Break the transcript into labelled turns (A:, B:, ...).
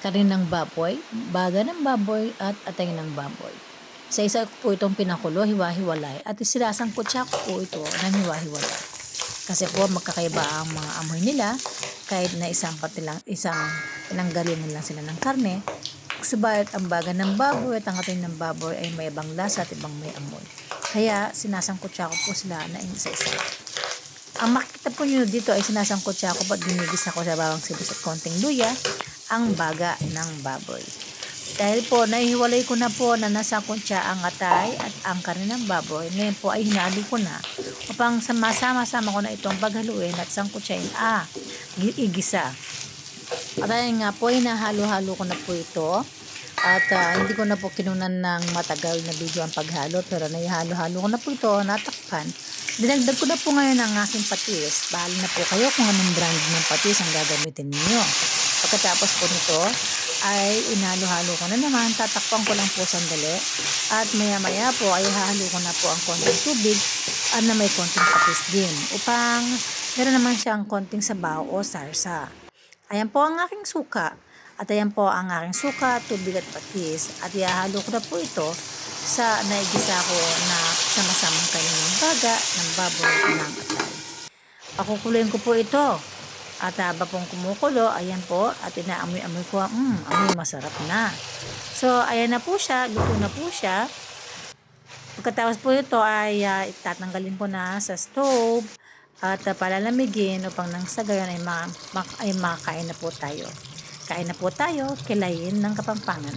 A: kanin ng baboy, baga ng baboy, at atay ng baboy. Sa isa po itong pinakulo, hiwa-hiwalay, at sinasangkutsa ko po ito ng hiwa-hiwalay. Kasi po magkakaiba ang mga amoy nila, kahit na isang pati lang, isang pinanggalingan lang sila ng karne, Subalit ang baga ng baboy at ang atin ng baboy ay may ibang lasa at ibang may amoy. Kaya sinasangkutsa ko po sila na isa-isa. Ang makikita po nyo dito ay sinasangkutsa ko at ginigisa ko sa bawang sibus at konting luya ang baga ng baboy. Dahil po, naihiwalay ko na po na nasa kuntsa ang atay at ang ng baboy. Ngayon po ay hinalo ko na upang sama-sama-sama ko na itong paghaluin at sangkutsain. Ah, igisa. At ayun nga po, hinahalo-halo ko na po ito. At ah, hindi ko na po kinunan ng matagal na video ang paghalo. Pero naihalo-halo ko na po ito, natakpan. Dinagdag ko na po ngayon ang aking patis. Bahal na po kayo kung anong brand ng patis ang gagamitin ninyo. Pagkatapos po nito, ay inhalo-halo ko na naman. Tatakpan ko lang po sandali. At maya-maya po ay hahalo ko na po ang konting tubig at na may konting patis din. Upang meron naman siyang konting sabaw o sarsa. Ayan po ang aking suka. At ayan po ang aking suka, tubig at patis. At ihahalo ko na po ito sa naigisa ko na sama-samang kaninang baga ng baboy ng atay. Pakukuloyin ko po ito. At haba pong kumukulo, ayan po, at inaamoy-amoy ko, mm, amoy masarap na. So, ayan na po siya, luto na po siya. Pagkatapos po ito ay uh, itatanggalin ko na sa stove at uh, palalamigin upang nang sa gayon ay, ma- ma- ay makakain na po tayo. Kain na po tayo, kilayin ng kapampangan.